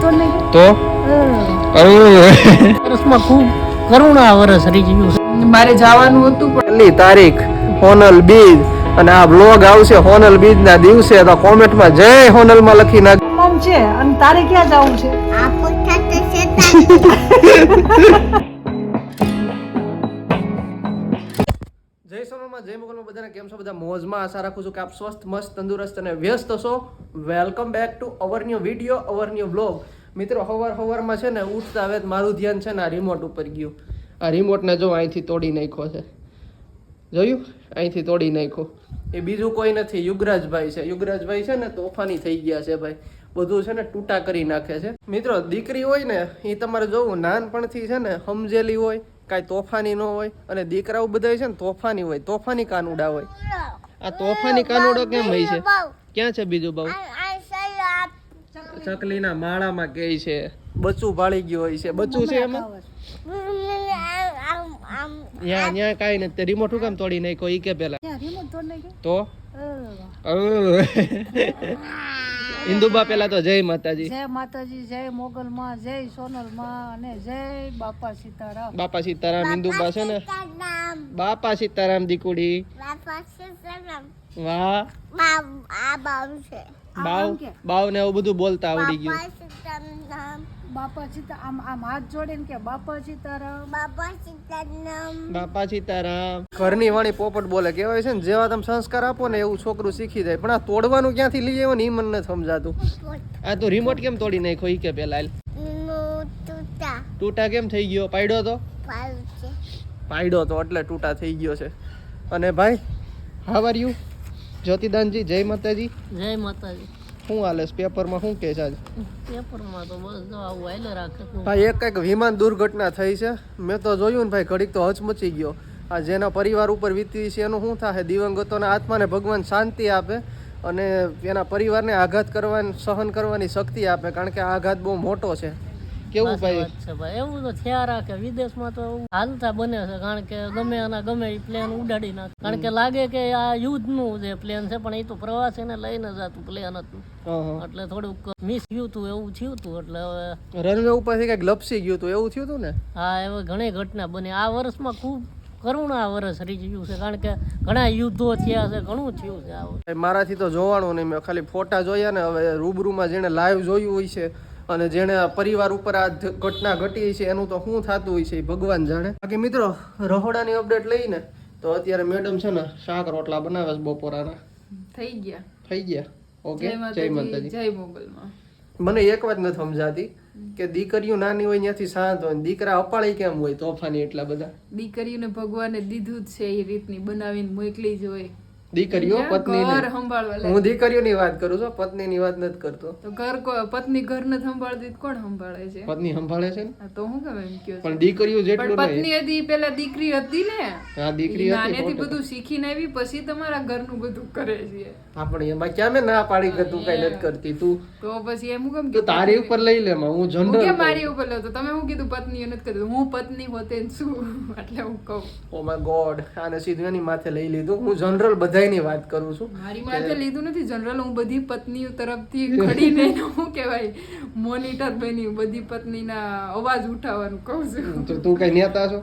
તો નહીં. તો? વર્ષમાં ખૂબ કરુણા વર્ષ રહી ગયું મારે જવાનું હતું પણ પહેલી તારીખ હોનલ બીજ. અને આ બ્લોગ આવશે હોનલ બીજ ના દિવસે તો કોમેન્ટમાં જય હોનલમાં લખી નાખ. કામ છે અને તારે ક્યાં જવું છે? જય સોનલમાં, જય મુગલમાં બધાને કેમ છો? બધા મોજમાં આશા રાખું છું કે આપ સ્વસ્થ, મસ્ત, તંદુરસ્ત અને વ્યસ્ત છો. Welcome back to our new video our new blog મિત્રો, હવાર હવારમાં છે ને, ઉઠતા હવે મારું ધ્યાન છે ને આ રિમોટ ઉપર ગયું. આ રિમોટને જો અહીંથી તોડી નાખ્યો છે. જોયું? અહીંથી તોડી નાખ્યો. એ બીજું કોઈ નથી, યુગરાજભાઈ છે. યુગરાજભાઈ છે ને, તોફાની થઈ ગયા છે ભાઈ. બધું છે ને તૂટા કરી નાખે છે. મિત્રો, દીકરી હોય ને એ તમારે જોવું, નાનપણથી છે ને સમજેલી હોય. કાંઈ તોફાની ન હોય અને દીકરાઓ બધા છે ને તોફાની હોય તોફાની કાનુડા હોય. આ તોફાની કાનુડો કેમ હોય છે? ક્યાં છે બીજું બહુ? ચકલીના માળામાં કે છે? બચ્ચું ભાળી ગયું હોય છે. બચ્ચું છે એમાં? ત્યાં ત્યાં કાંઈ નથી. તે રિમોટ કામ તોડી નાખ્યો ઈ કે પેલા. તો? ઇન્દુબા પેલા તો જય માતાજી. જય માતાજી જય મોગલમાં જય સોનલમાં અને જય બાપા સીતારામ. બાપા સીતારામ ઇન્દુબા છે ને? બાપા સીતારામ દીકુડી. વાહ. બાવ બાવ ને એવું બધું બોલતા આવડી ગયું. બાપા સીતા આમ આમ હાથ જોડીને કે બાપા સીતારામ બાપા સીતારામ ઘરની વાણી પોપટ બોલે કહેવાય છે ને જેવા તમે સંસ્કાર આપો ને એવું છોકરું શીખી જાય. પણ આ તોડવાનું ક્યાંથી લઈ આવ્યો ને એ મને નથી સમજાતું આ તો રિમોટ કેમ તોડી નાખ્યો ઈ કે પેલા તૂટા. કેમ થઈ ગયો? પાડ્યો તો? પાડ્યો તો એટલે તૂટા થઈ ગયો છે. અને ભાઈ હાવ આર યુ જ્યોતિદાનજી જય માતાજી. જય માતાજી. શું હાલે? પેપરમાં શું કહે છે આજ? પેપરમાં તો બસ જો આવું હાલે રાખે ભાઈ એક કંઈક વિમાન દુર્ઘટના થઈ છે. મેં તો જોયું ને ભાઈ ઘડીક તો હચમચી ગયો. આ જેના પરિવાર ઉપર વીતી છે એનું શું થાય દિવંગતોના આત્માને ભગવાન શાંતિ આપે અને એના પરિવારને આઘાત કરવાની સહન કરવાની શક્તિ આપે કારણ કે આઘાત બહુ મોટો છે. કેવું ભાઈ? છે ભાઈ. એવું તો થયા રાખે. વિદેશમાં તો હાલતા બને છે કારણ કે ગમે એના ગમે એ પ્લેન ઉડાડી નાખે. કારણ કે લાગે કે આ યુદ્ધનું જે પ્લેન છે પણ એ તો પ્રવાસીને લઈને જતું પ્લેન હતું. એટલે થોડુંક મિસ થયું હતું એવું થયું હતું એટલે હવે. રનવે ઉપરથી કંઈક લપસી ગયું હતું એવું થયું હતું ને? હા એવી ઘણી ઘટના બની. આ વર્ષમાં ખૂબ કરુણા વર્ષ રહી ગયું છે કારણ કે ઘણા યુદ્ધો થયા છે ઘણું થયું છે મારાથી તો જોવાનું નહીં મેં ખાલી ફોટા જોયા ને હવે રૂબરૂમાં જેને લાઈવ જોયું હોય છે અને જેણે પરિવાર ઉપર આ ઘટના ઘટી છે એનું તો શું થતું હોય છે ભગવાન જાણે. બાકી મિત્રો રહોડાની અપડેટ લઈને તો અત્યારે મેડમ છે ને શાક રોટલા બનાવે છે બપોરાના. થઈ ગયા. થઈ ગયા? ઓકે જય માતાજી જય મોગલમાં. મને એક વાત નથી સમજાતી કે દીકરીઓ નાની હોય ત્યાંથી શાંત હોય દીકરા અપાળી કેમ હોય તોફાની એટલા બધા? દીકરીઓને ભગવાને દીધું જ છે એ રીતની બનાવીને મોકલી જ હોય. દીકરીઓ પત્ની હું દીકરીઓ ની હું વાત કરું છું પત્નીની વાત નથી કરતો. તો ઘર પત્ની ઘર ને સંભાળતી કોણ સંભાળે છે? પત્ની સંભાળે છે ને? તો હું કેમ એમ કયો પણ દીકરીઓ જેટલું પત્ની હતી પેલા દીકરી હતી ને? હા દીકરી હતી નાનેથી બધું શીખીને આવી પછી તમારા ઘરનું બધું કરે છે. આપણે એમાં ક્યાં મેં ના પાડી કે તું કઈ નથી કરતી? તું તો પછી એમ કેમ કે તારી ઉપર લઈ લે હું હું જનરલ કે મારી ઉપર લો તો તમે હું કીધું પત્ની નથી કરતી? હું પત્ની હોતે ને શું? એટલે હું કહું. ઓ માય ગોડ આને સીધું એની માથે લઈ લીધું. હું જનરલ બધાયની વાત કરું છું મારી માથે લીધું નથી. જનરલ હું બધી પત્નીઓ તરફથી ખડીને શું કહેવાય મોનિટર બની બધી પત્નીના અવાજ ઉઠાવવાનું કહું છું. તો તું કઈ નેતા છો?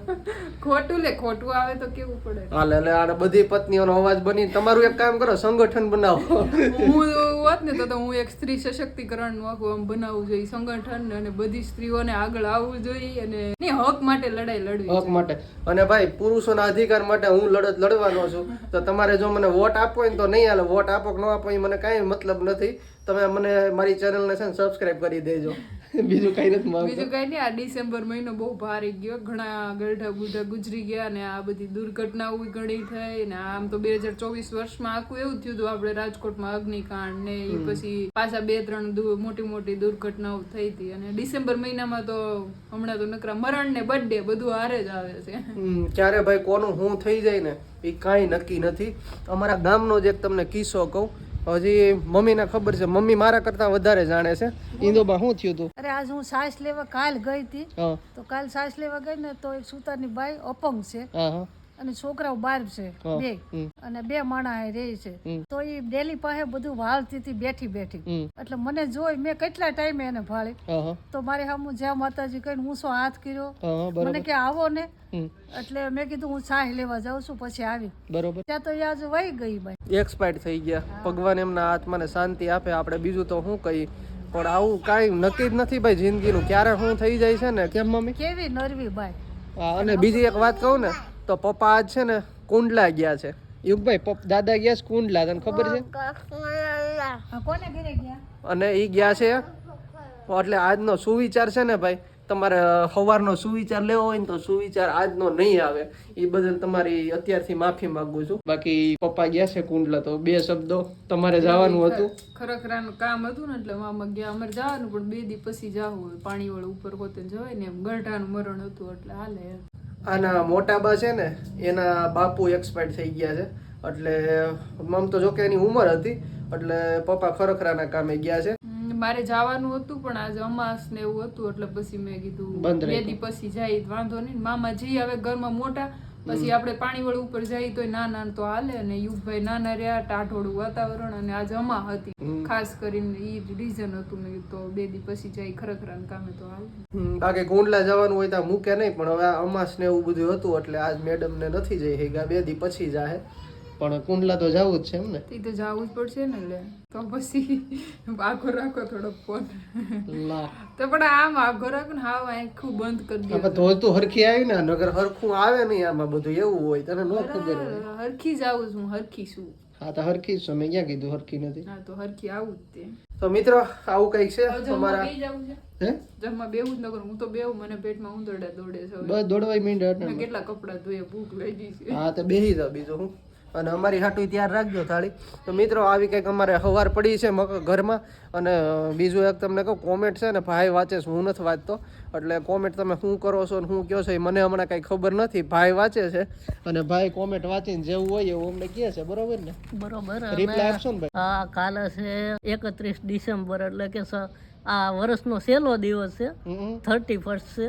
ખોટું લે ખોટું આવે તો કેવું પડે? હાલે એટલે આ બધી પત્નીઓનો અવાજ બની તમારું એક કામ કરો સંગઠન બનાવો. હું હોત ને તો હું એક સ્ત્રી સશક્તિકરણનું આખું આમ બનાવવું જોઈએ સંગઠન અને બધી સ્ત્રીઓને આગળ આવવું જોઈએ અને હક માટે લડાઈ લડવી હક માટે. અને ભાઈ પુરુષોના અધિકાર માટે હું લડત લડવાનો છું. તો તમારે જો મને વોટ આપવો હોય ને તો નહીં હાલે. વોટ આપો કે ન આપો એ મને કાંઈ મતલબ નથી. તમે મને મારી ચેનલને છે ને સબસ્ક્રાઇબ કરી દેજો. બીજું કઈ નથી માંગતો. બીજું કઈ નહીં આ ડિસેમ્બર મહિનો બહુ ભારે ગયો. ઘણા ગરઢા ગુઢા ગુજરી ગયા અને આ બધી દુર્ઘટનાઓ ઘણી થઈ ને આમ તો બે હજાર ચોવીસ વર્ષમાં આખું એવું થયું હતું આપણે રાજકોટમાં અગ્નિકાંડ ને એ પછી પાછા બે ત્રણ મોટી મોટી દુર્ઘટનાઓ થઈ હતી અને ડિસેમ્બર મહિનામાં તો હમણાં તો નકરા મરણ ને બર્થડે બધું હારે જ આવે છે. ક્યારે ભાઈ કોનું હું થઈ જાય ને એ કાંઈ નક્કી નથી. અમારા ગામનો જ એક તમને કિસ્સો કહું. હજી મમ્મીને ખબર છે. મમ્મી મારા કરતા વધારે જાણે છે. ઇન્દોબા શું થયું હતું અરે આજ હું સાસ લેવા કાલ ગઈ હતી. તો કાલ સાસ લેવા ગઈ ને તો એક સુતારની બાઈ અપંગ છે. અને છોકરાઓ બાર છે બે. અને બે માણા રે છે. તો એ ડેલી પાસે બધું વાળતી હતી બેઠી બેઠી. એટલે મને જોઈ મેં કેટલા ટાઈમે એને ભાળી. હા હા. તો મારે સામું જ્યાં માતાજી કહીને હું શું હાથ કર્યો? હા હા મને કે આવો ને. એટલે મેં કીધું હું ચાહ લેવા જાઉં છું પછી આવી. બરોબર. ત્યાં તો યાદ વહી ગઈ ભાઈ એક્સપાયર્ડ થઈ ગયા. ભગવાન એમના આત્માને શાંતિ આપે. આપણે બીજું તો શું કહી પણ આવું કાઈ નક્કી જ નથી ભાઈ જિંદગીનું. ક્યારે શું થઈ જાય છે ને? કેમ મમ્મી? કેવી નરવી ભાઈ અને બીજી એક વાત કહું ને. તો પપ્પા આજ છે ને કુંડલા ગયા છે. યુગભાઈ દાદા ગયા છે કુંડલા તને ખબર છે? હા, કોને ઘરે ગયા? અને એ ગયા છે. એટલે આજનો સુવિચાર છે ને ભાઈ તમારે સવારનો સુવિચાર લેવો હોય ને તો સુવિચાર આજનો નહીં આવે. એ બદલ તમારી અત્યારથી માફી માંગુ છું. બાકી પપ્પા ગયા છે કુંડલા તો બે શબ્દો તમારે જવાનું હતું? ખરખરાનું કામ હતું ને એટલે મામા ગયા. અમારે જવાનું પણ બે દી પછી જવું હોય. પાણી વાળું ઉપર પોતે જવાય ને એમ. ગરઢાનું મરણ હતું એટલે હાલે. આના મોટા બા છે ને એના બાપુ એક્સપાયર થઈ ગયા છે. એટલે મમ તો જોકે એની ઉંમર હતી એટલે પપ્પા ખરખરાના કામે ગયા છે. મારે જવાનું હતું પણ આજે અમાસ ને એવું હતું એટલે પછી મેં કીધું બે પછી જાય વાંધો નહીં. મામા જઈ હવે ઘરમાં મોટા પછી આપણે પાણી વાળું ઉપર જઈએ તો નાના તો હાલે અને યુગભાઈ નાના રહ્યા ટાઢોળું વાતાવરણ અને આ અમા હતી. ખાસ કરીને એ રીઝન હતું મેં તો બે દી પછી જાય ખરેખર કામે તો હાલે. બાકી કુંડલા જવાનું હોય તો મૂકે નહીં પણ હવે અમાસ ને એવું બધું હતું એટલે આજ મેડમ ને નથી જઈ હેગા બે દી પછી જાહે. પણ કુંડલા તો જવું જ છે એમ ને? તે તો જવું જ પડશે ને લે તો પછી આખો રાખો થોડો ફોન. લા. તો પણ આમ આખો રાખો ને હા આખું બંધ કરી દે. દે તો હરખી આવી ને નગર હરખું આવે નહીં આમાં બધું એવું હોય તને ન ખબર હોય. હરખી જ આવું છું હરખી છું. હા તો હરખી જ મેં ક્યાં કીધું હરખી નથી? હા તો હરખી આવું જ તે. તો મિત્રો આવું કંઈક છે તમારા છે? હે? જમવા બેવું જ નગર હું તો બેવું મને પેટમાં ઉંદરડા દોડે છે. બસ દોડવાય મીંડ કેટલા કપડા ધોયા ભૂખ લાગી છે. હા તો બેહી જાવ બીજું હું. અને અમારી હાટું ત્યાર રાખજો થાળી. તો મિત્રો આવી કંઈક અમારે હવાર પડી છે ઘરમાં. અને બીજું એક તમને કહું કોમેન્ટ છે ને ભાઈ વાંચે છે હું નથી વાંચતો. એટલે કોમેન્ટ તમે શું કરો છો ને શું કહો છો એ મને હમણાં કંઈ ખબર નથી. ભાઈ વાંચે છે અને ભાઈ કોમેન્ટ વાંચીને જેવું હોય એવું અમને કહે છે બરોબર ને? બરોબર રિપ્લાય આપશો ને ભાઈ? હા કાલે છે એકત્રીસ ડિસેમ્બર એટલે કે આ વર્ષનો છેલ્લો દિવસ છે. થર્ટી ફર્સ્ટ છે.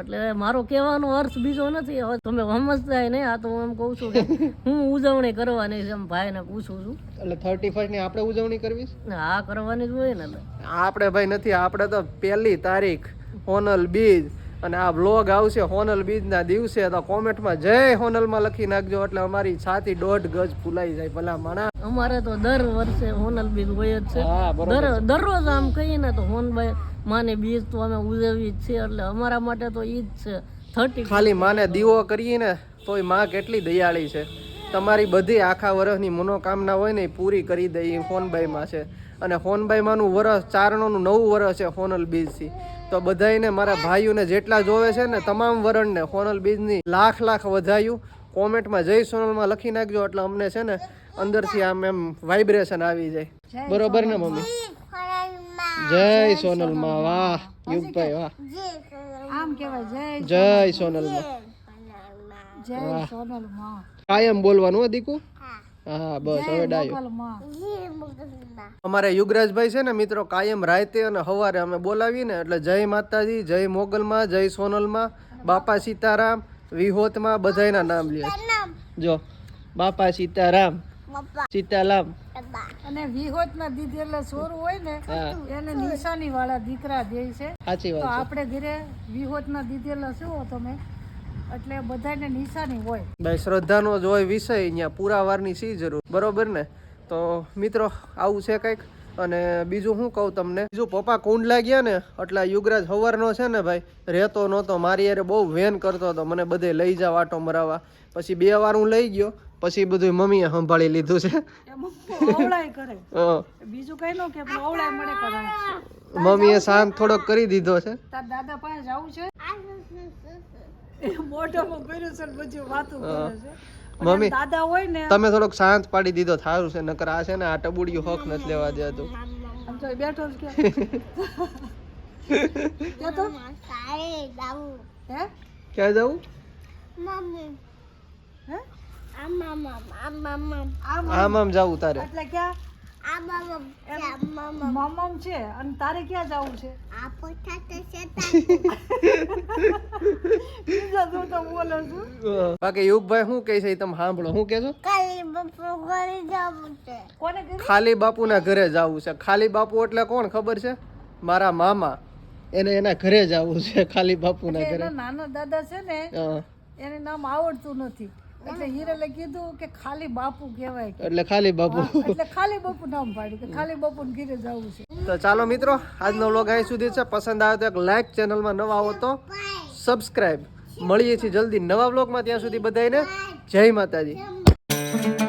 એટલે મારો કહેવાનો અર્થ બીજો નથી. હવે તમે સમજતા નહીં આ તો હું એમ કહું છું કે હું ઉજવણી કરવાની છે એમ ભાઈને પૂછું છું. એટલે થર્ટી ફર્સ્ટની આપણે ઉજવણી કરવી છે? ને કરવાની જ હોય ને. આપણે ભાઈ નથી આપણે તો પહેલી તારીખ હોનલ બીજ અને આ બ્લોગ આવશે હોનલ બીજના દિવસે તો કોમેન્ટમાં જય હોનલમાં લખી નાખજો એટલે અમારી છાતી દોઢ ગજ ફૂલાઈ જાય ભલા માણા અમારે તો દર વર્ષે હોનલ બીજ હોય જ છે. દરરોજ આમ કહીએ ને તો હોનભાઈ માને બીજ તો અમે ઉજવી જ છીએ એટલે અમારા માટે તો ઈ જ છે. થર્ટી ખાલી માને દીવો કરીએ ને તોયમાં કેટલી દયાળી છે. તમારી બધી આખા વર્ષની મનોકામના હોય ને એ પૂરી કરી દે એ હોનબાઈમાં છે. અને હોનબાઈમાંનું વરસ ચારણોનું નવું વરસ છે હોનલ બીજથી. તો બધાયને મારા ભાઈઓને જેટલા જોવે છે ને તમામ વરણને હોનલ બીજની લાખ લાખ વધાયું. કોમેન્ટમાં જય સોનલમાં લખી નાખજો એટલે અમને છે ને અંદરથી આમ એમ વાઇબ્રેશન આવી જાય. બરોબર ને મમ્મી? જય સોનલમાં. વાહ યુગભાઈ વાહ. આમ જય જય સોનલમાં. જય સોનલમાં. કાયમ બોલવાનું હો દીકુ? હા. બસ હવે ડાયો. અમારે યુગરાજભાઈ છે ને મિત્રો કાયમ રાતે અને સવારે અમે બોલાવીને એટલે જય માતાજી જય મોગલમાં જય સોનલમાં બાપા સીતારામ વિહોતમાં બધાના નામ લે જો બાપા સીતારામ સીતારામ અને વિહોત ના દીધેલા સોરું હોય ને એને નિશાની વાળા દીકરા દે છે. સાચી તો વાત આપણે ઘરે વિહોત ના દીધેલા શું તમે? એટલે બધાને નિશાની હોય. ભાઈ શ્રદ્ધાનો જ હોય વિષય અહીંયા પુરાવારની સી જરૂર? બરોબર ને? તો મિત્રો આવું છે કંઈક. અને બીજું શું કહું તમને બીજું પપ્પા કુંડ લાગ્યા ને એટલે યુગરાજ હવારનો છે ને ભાઈ રહેતો નહોતો મારી યારે બહુ વેન કરતો હતો મને બધે લઈ જાવ આટો મરાવા પછી બે વાર હું લઈ ગયો પછી બધું મમ્મીએ સંભાળી લીધું છે. હં. બીજું કઈ નો કે મમ્મીએ શાંત થોડોક કરી દીધો છે. દાદા પાસે જવું છે? મોઢામાં ભર્યું છે બધું વાતું કરે છે. મમ્મી દાદા હોય ને તમે થોડોક શાંત પાડી દીધો થારું છે નકર આ છે ને આ ટબુડિયું હક નથી લેવા દેતું. આમ તો બેઠો જ કે. કે તો હે? ક્યાં જવું હે? આમ આમ જવું તારે. એટલે ક્યાં? મમમ છે અને તારે ક્યાં જવું છે? બીજા તું તો બોલો છું? બાકી યુગભાઈ શું કહે છે તમે સાંભળો. શું કોને કીધું ખાલી બાપુના ઘરે જવું છે. ખાલી બાપુ એટલે કોણ ખબર છે? મારા મામા. એને એના ઘરે જવું છે ખાલી બાપુના ઘરે. નાના દાદા છે ને એને નામ આવડતું નથી. એટલે હિરલે કીધું કે ખાલી બાપુ કહેવાય એટલે ખાલી બાપુ. એટલે ખાલી બાપુ નામ પાડ્યું કે ખાલી બાપુ ઘીરે જવું છે. તો ચાલો મિત્રો આજનો વ્લોગ અહીં સુધી છે. પસંદ આવે તો એક લાઈક ચેનલમાં નવા આવો તો સબસ્ક્રાઇબ મળીએ છીએ જલ્દી નવા વ્લોગમાં ત્યાં સુધી બધાને જય માતાજી.